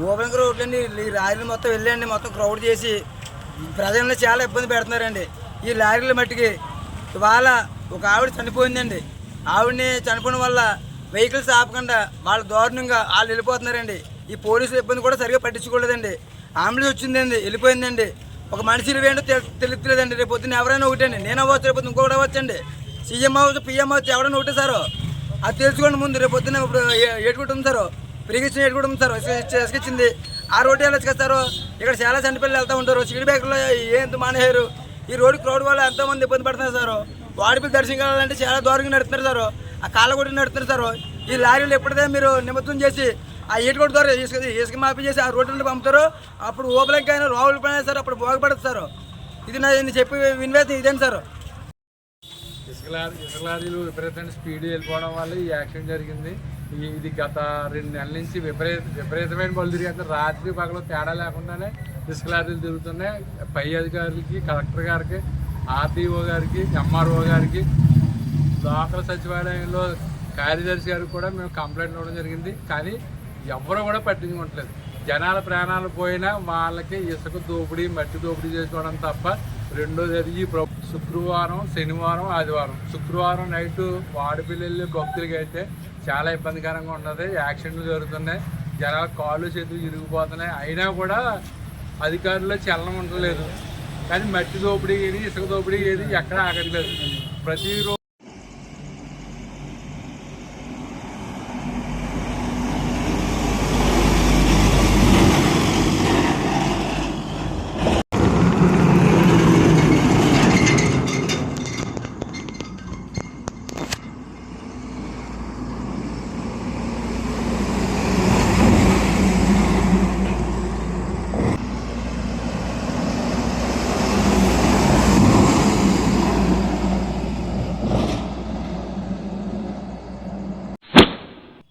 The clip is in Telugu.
ఓపెన్ రోడ్లు అండి. ఈ లారీలు మొత్తం వెళ్ళండి మొత్తం క్రౌడ్ చేసి ప్రజలను చాలా ఇబ్బంది పెడుతున్నారండి. ఈ లారీల మట్టికి ఇవాళ ఒక ఆవిడ చనిపోయిందండి. ఆవిడని చనిపోవడం వల్ల వెహికల్స్ ఆపకుండా వాళ్ళు దారుణంగా వాళ్ళు వెళ్ళిపోతున్నారండి. ఈ పోలీసులు ఇబ్బంది కూడా సరిగా పట్టించుకోలేదండి. అంబులెన్స్ వచ్చిందండి. వెళ్ళిపోయిందండి. ఒక మనిషి ఏంటో తెలుస్తలేదండి రేపు పొద్దున్న ఎవరైనా ఒకటండి నేను అవ్వచ్చు రేపు పొద్దున్న ఇంకొకటి అవ్వచ్చండి సీఎం అవ్వచ్చు పిఎం అవ్వచ్చు ఎవరైనా ఒకటే సారు. అది తెలుసుకోండి ముందు. రేపు పొద్దున్న ఇప్పుడు ఏటుకుంటుంది సారో. ఫ్రీగా ఇచ్చిన ఉంది సార్. ఇసుకిచ్చింది ఆ రోడ్డు వెళ్ళొచ్చు కదా సార్. ఇక్కడ చాలా చనిపిల్లలు వెళ్తూ ఉంటారు. సీడ్ బ్యాగ్లో ఏంత మానేయారు ఈ రోడ్డు క్రౌడ్ వల్ల ఎంతోమంది ఇబ్బంది పడుతున్నారు సార్. వాడిపిల్లి దర్శనం కావాలంటే చాలా దూరంగా నడుతున్నారు సార్. ఆ కాళ్ళ నడుతున్నారు సార్. ఈ లారీలు ఎప్పుడైతే మీరు నిమజ్జనం చేసి ఆ ఏటుకోటి ద్వారా ఇసుక ఇసుక మాఫీ చేసి ఆ రోడ్డు పంపుతారు అప్పుడు ఓపెలింగ్ అయినా రావులు పైన సార్ అప్పుడు బాగుపడుతుంది సార్. ఇది నా చెప్పి వినివేది ఇదేంటి సార్? ఇసుక లారీ ఇసుక లారీలు విపరీతమైన స్పీడ్ వెళ్ళిపోవడం వల్ల ఈ యాక్సిడెంట్ జరిగింది. ఇది గత రెండు నెలల నుంచి విపరీత విపరీతమైన బలు తిరిగి రాత్రి పగలు తేడా లేకుండానే ఇసుక లారీలు తిరుగుతున్నాయి. పై అధికారులకి కలెక్టర్ గారికి ఆర్టీఓ గారికి ఎంఆర్ఓ గారికి లోకల్ సచివాలయంలో కార్యదర్శి గారికి కూడా మేము కంప్లైంట్ ఇవ్వడం జరిగింది. కానీ ఎవరు కూడా పట్టించుకోవట్లేదు. జనాల ప్రాణాలు పోయినా వాళ్ళకి ఇసుక దోపిడీ మట్టి దోపిడీ చేసుకోవడం తప్ప రెండోది అది ఈ ప్ర- శుక్రవారం శనివారం ఆదివారం. శుక్రవారం నైట్ వాడిపిల్లి భక్తులకి అయితే చాలా ఇబ్బందికరంగా ఉన్నది. యాక్సిడెంట్లు జరుగుతున్నాయి. జనాల కాళ్ళు చేతులు ఇరిగిపోతున్నాయి. అయినా కూడా అధికారులు చలనం ఉండలేదు. కానీ మట్టి దోపిడీ ఏది ఇసుక దోపిడీ ఏది ఎక్కడ ఆగట్లేదు. ప్రతిరోజు